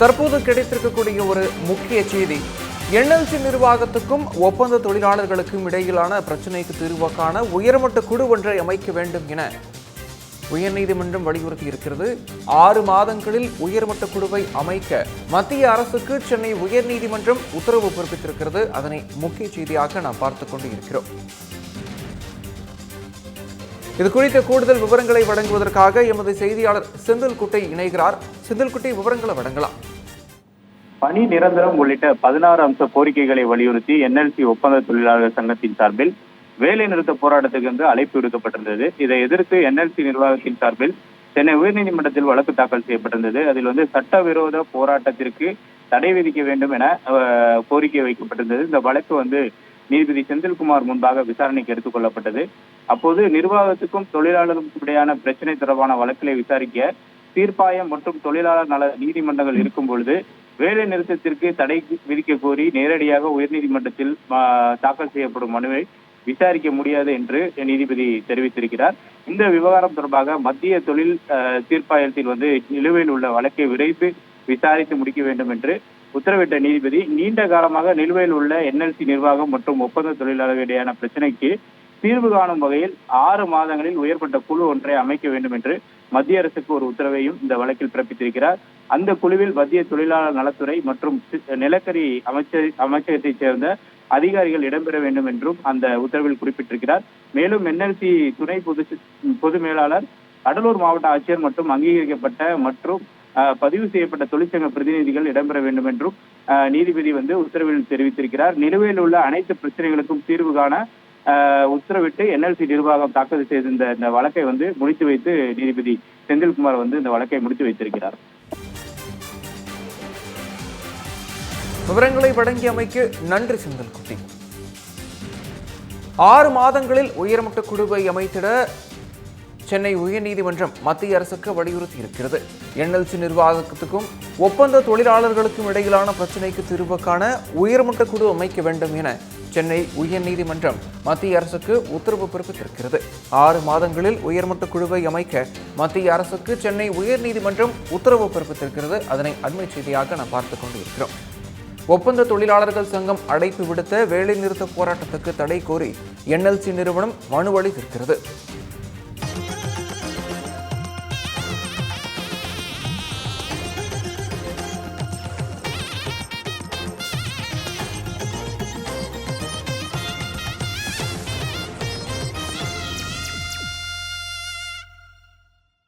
தற்போது கிடைத்திருக்கக்கூடிய ஒரு முக்கிய செய்தி. என்எல்சி நிர்வாகத்துக்கும் ஒப்பந்த தொழிலாளர்களுக்கும் இடையிலான பிரச்சினைக்கு தீர்வு காண உயர்மட்ட குழு ஒன்றை அமைக்க வேண்டும் என உயர்நீதிமன்றம் வலியுறுத்தி இருக்கிறது. ஆறு மாதங்களில் உயர்மட்ட குழுவை அமைக்க மத்திய அரசுக்கு சென்னை உயர்நீதிமன்றம் உத்தரவு பிறப்பித்திருக்கிறது. அதனை முக்கிய செய்தியாக நாம் பார்த்து கொண்டு இருக்கிறோம் இது குறித்த கூடுதல் விவரங்களை வழங்குவதற்காக எமது செய்தியாளர் செந்தில்குட்டை இணைகிறார். செந்தில்குட்டை விவரங்களை வழங்கலாம். பணி நிரந்தரம் உள்ளிட்ட பதினாறு அம்ச கோரிக்கைகளை வலியுறுத்தி என்எல்சி ஒப்பந்த தொழிலாளர் சங்கத்தின் சார்பில் வேலை நிறுத்த போராட்டத்துக்கு வந்து அழைப்பு விடுக்கப்பட்டிருந்தது. இதை எதிர்த்து என்எல்சி நிர்வாகத்தின் சார்பில் சென்னை உயர்நீதிமன்றத்தில் வழக்கு தாக்கல் செய்யப்பட்டிருந்தது. அதில் வந்து சட்டவிரோத போராட்டத்திற்கு தடை விதிக்க வேண்டும் என கோரிக்கை வைக்கப்பட்டிருந்தது. இந்த வழக்கு வந்து நீதிபதி செந்தில்குமார் முன்பாக விசாரணைக்கு எடுத்துக் கொள்ளப்பட்டது. அப்போது நிர்வாகத்துக்கும் தொழிலாளருக்கும் இடையான பிரச்சனை தொடர்பான வழக்கிலே விசாரிக்க தீர்ப்பாயம் மற்றும் தொழிலாளர் நல நீதிமன்றங்கள் இருக்கும் பொழுது வேலை நிறுத்தத்திற்கு தடை விதிக்க கோரி நேரடியாக உயர்நீதிமன்றத்தில் தாக்கல் செய்யப்படும் மனுவை விசாரிக்க முடியாது என்று நீதிபதி தெரிவித்திருக்கிறார். இந்த விவகாரம் தொடர்பாக மத்திய தொழில் தீர்ப்பாயத்தில் வந்து நிலுவையில் உள்ள வழக்கை விரைந்து விசாரித்து முடிக்க வேண்டும் என்று உத்தரவிட்ட நீதிபதி நீண்ட காலமாக நிலுவையில் உள்ள என்எல்சி நிர்வாகம் மற்றும் ஒப்பந்த தொழிலாளர்கள் இடையான பிரச்சனைக்கு தீர்வு காணும் வகையில் ஆறு மாதங்களில் உயர்பட்ட குழு ஒன்றை அமைக்க வேண்டும் என்று மத்திய அரசுக்கு ஒரு உத்தரவையும் இந்த வழக்கில் பிறப்பித்திருக்கிறார். அந்த குழுவில் மத்திய தொழிலாளர் நலத்துறை மற்றும் நிலக்கரி அமைச்சர் அமைச்சகத்தைச் சேர்ந்த அதிகாரிகள் இடம்பெற வேண்டும் என்றும் அந்த உத்தரவில் குறிப்பிட்டிருக்கிறார். மேலும் என்எல்சி துணை பொது பொது மேலாளர் கடலூர் மாவட்ட ஆட்சியர் மற்றும் அங்கீகரிக்கப்பட்ட மற்றும் பதிவு செய்யப்பட்ட தொழிற்சங்க பிரதிநிதிகள் இடம்பெற வேண்டும் என்றும் நீதிபதி வந்து உத்தரவில் தெரிவித்திருக்கிறார். நிலுவையில் உள்ள அனைத்து பிரச்சனைகளுக்கும் தீர்வு காண உத்தரவிட்டு என்எல்சி நிர்வாகம் தாக்கல் செய்திருந்த இந்த இந்த வழக்கை வந்து முடித்து வைத்து நீதிபதி செந்தில்குமார் வந்து இந்த வழக்கை முடித்து வைத்திருக்கிறார். விவரங்களை வழங்கியமைக்கு நன்றி செந்தில்குட்டி. ஆறு மாதங்களில் உயர்மட்ட குழுவை அமைத்திட சென்னை உயர்நீதிமன்றம் மத்திய அரசுக்கு வலியுறுத்தி இருக்கிறது என்எல்சி நிர்வாகத்துக்கும் ஒப்பந்த தொழிலாளர்களுக்கும் இடையிலான பிரச்சினைக்கு தீர்வு காண உயர்மட்ட குழு அமைக்க வேண்டும் என சென்னை உயர்நீதிமன்றம் மத்திய அரசுக்கு உத்தரவு பிறப்பித்திருக்கிறது. ஆறு மாதங்களில் உயர்மட்ட குழுவை அமைக்க மத்திய அரசுக்கு சென்னை உயர்நீதிமன்றம் உத்தரவு பிறப்பித்திருக்கிறது. அதனை அண்மை செய்தியாக நாம் பார்த்துக் கொண்டிருக்கிறோம். ஒப்பந்த தொழிலாளர்கள் சங்கம் அழைப்பு விடுத்த வேலைநிறுத்த போராட்டத்துக்கு தடை கோரி என்எல்சி நிறுவனம் மனு அளித்திருக்கிறது.